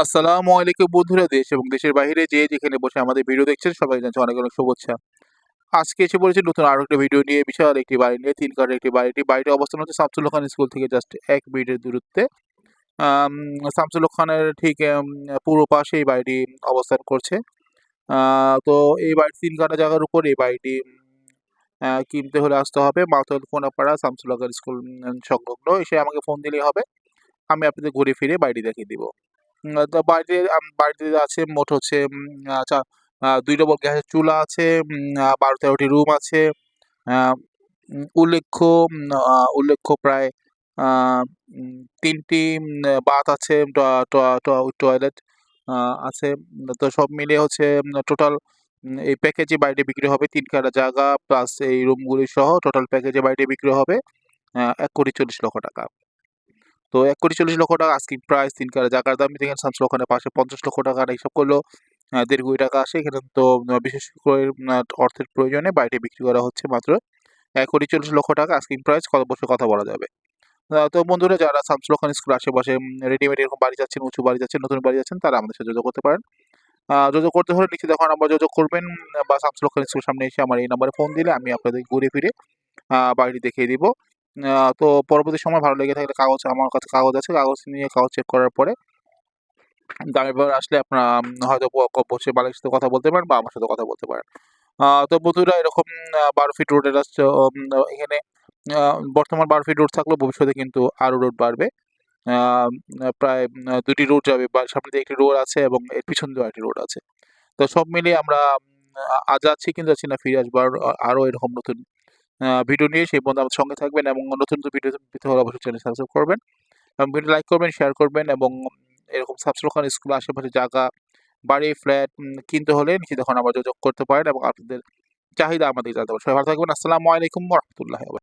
আসসালামু আলাইকুম বন্ধুরা, দেশ এবং দেশের বাইরে যে যেখানে বসে আমাদের ভিডিও দেখছেন, সবাই জানছে অনেক অনেক শুভেচ্ছা। আজকে এসে পড়েছি নতুন আরও একটা ভিডিও নিয়ে, বিশাল একটি বাড়ি নিয়ে, তিন কাঠের একটি বাড়িটি বাড়িটি অবস্থান হচ্ছে শামসুল খান স্কুল থেকে জাস্ট এক মিনিটের দূরত্বে। শামসুল খানের ঠিক পূর্ব পাশে এই বাড়িটি অবস্থান করছে। তো এই বাড়ির তিন কাঠা জায়গার উপর এই বাড়িটি কিনতে হলে আসতে হবে। মাতল কোনাপাড়া শামসুল খান স্কুল সংলগ্ন। এসে আমাকে ফোন দিলেই হবে। আমি আপনাদের ঘুরে ফিরে বাড়িটি দেখিয়ে দিব। বাড়িতে বাড়িতে আছে, মোট হচ্ছে আচ্ছা দুই ডবল গ্যাসের চুলা আছে বারো তেরোটি রুম আছে উল্লেখ্য উল্লেখ্য প্রায় তিনটি বাথ আছে টয়লেট আছে, তো সব মিলিয়ে হচ্ছে টোটাল এই প্যাকেজে বাড়িটি বিক্রি হবে তিন কাটা জায়গা প্লাস এই রুমগুলি সহ টোটাল প্যাকেজে বাড়িটি বিক্রি হবে এক কোটি চল্লিশ লক্ষ টাকা। তো এক কোটি চল্লিশ লক্ষ টাকা আস্কিং প্রাইস তিন কাটা জায়গার দাম দেখেন শামসুল ওখানে পাশে পঞ্চাশ লক্ষ টাকার হিসাব করলেও আহ, দেড় কোটি টাকা আসে। এখানে তো বিশেষ করে অর্থের প্রয়োজনে বাড়িটি বিক্রি করা হচ্ছে মাত্র এক কোটি চল্লিশ লক্ষ টাকা আস্কিং প্রাইস কত বছর কথা বলা যাবে। তো বন্ধুরা যারা শামসুল খান স্কুল আশেপাশে রেডিমেড এরকম বাড়ি যাচ্ছেন উঁচু বাড়ি যাচ্ছেন নতুন বাড়ি যাচ্ছেন তারা আমাদের সাথে যোগাযোগ করতে পারেন। যোগাযোগ করতে হলে নিচে দেখুন নাম্বার যোগাযোগ করবেন বা শামসুল খান স্কুল সামনে এসে আমার এই নাম্বারে ফোন দিলে আমি আপনাদের ঘুরে ফিরে বাড়িটি দেখিয়ে দিব। তো পরবর্তী সময় ভালো লেগে থাকলে কাগজ, আমার কাছে কাগজ আছে, কাগজ নিয়ে কাগজ চেক করার পরে ব্যাপার আসলে আপনারা হয়তো বসে মালিকের সাথে কথা বলতে পারেন বা আমার সাথে কথা বলতে পারেন। তো বন্ধুরা এরকম বারো ফিট রোডের আসছে এখানে বর্তমান বারো ফিট রোড থাকলেও ভবিষ্যতে কিন্তু আরও রোড বাড়বে। প্রায় দুটি রোড যাবে বা সামনে দিয়ে একটি রোড আছে এবং এর পিছন দিয়ে একটি রোড আছে। তো সব মিলিয়ে আমরা আজ যাচ্ছি, কিন্তু যাচ্ছি না, ফিরে আসব আরও আরও এরকম নতুন ভিডিও নিয়ে সেই বন্ধু আমাদের সঙ্গে থাকবেন এবং নতুন নতুন ভিডিও পেতে হলে অবশ্যই চ্যানেল সাবস্ক্রাইব করবেন। এবং ভিডিও লাইক করবেন শেয়ার করবেন এবং এরকম সাবস্ক্রাইব স্কুল আশেপাশে জায়গা, বাড়ি ফ্ল্যাট কিনতে হলে নিচে তখন আবার যোগাযোগ করতে পারেন এবং আপনাদের চাহিদা আমাদের জানতে পারেন। সবাই ভালো থাকবেন। আসসালামু আলাইকুম রহমতুল্লাহ